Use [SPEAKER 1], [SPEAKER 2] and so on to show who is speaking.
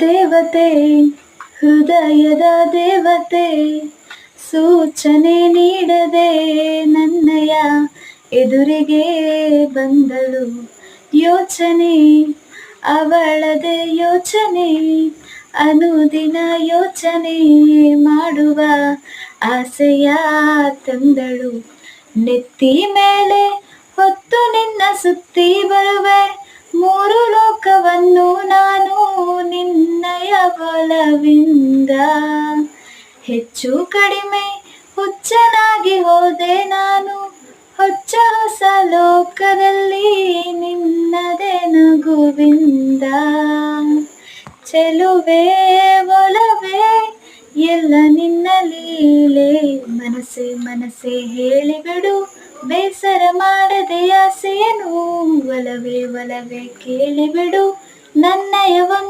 [SPEAKER 1] ದೇವತೆ, ಹೃದಯದ ದೇವತೆ, ಸೂಚನೆ ನೀಡದೆ ನನ್ನಯ ಎದುರಿಗೆ ಬಂದಳು. ಯೋಚನೆ, ಅವಳದೆ ಯೋಚನೆ, ಅನುದಿನ ಯೋಚನೆ ಮಾಡುವ ಆಸೆಯ ತಂದಳು. ನೆತ್ತಿ ಮೇಲೆ ಹೊತ್ತು ನಿನ್ನ ಸುತ್ತಿ ಬರುವೆ, ಮೂರು ಲೋಕವನ್ನು ನಾನು ಬಲವಿಂದ ಹೆಚ್ಚು ಕಡಿಮೆ ಹುಚ್ಚನಾಗಿ ಹೋದೆ ನಾನು. ಹೊಚ್ಚ ಹೊಸ ಲೋಕದಲ್ಲಿ ನಿನ್ನದೆ ನಗುವಿಂದ. ಚೆಲುವೆ, ಒಲವೆ, ಎಲ್ಲ ನಿನ್ನ ಲೀಲೆ. ಮನಸ್ಸೆ ಮನಸ್ಸೆ ಹೇಳಿಬಿಡು, ಬೇಸರ ಮಾಡದೆ ಆಸೆಯನು ಒಲವೆ, ಒಲವೇ ಕೇಳಿಬಿಡು ನನ್ನಯ ಒಂದು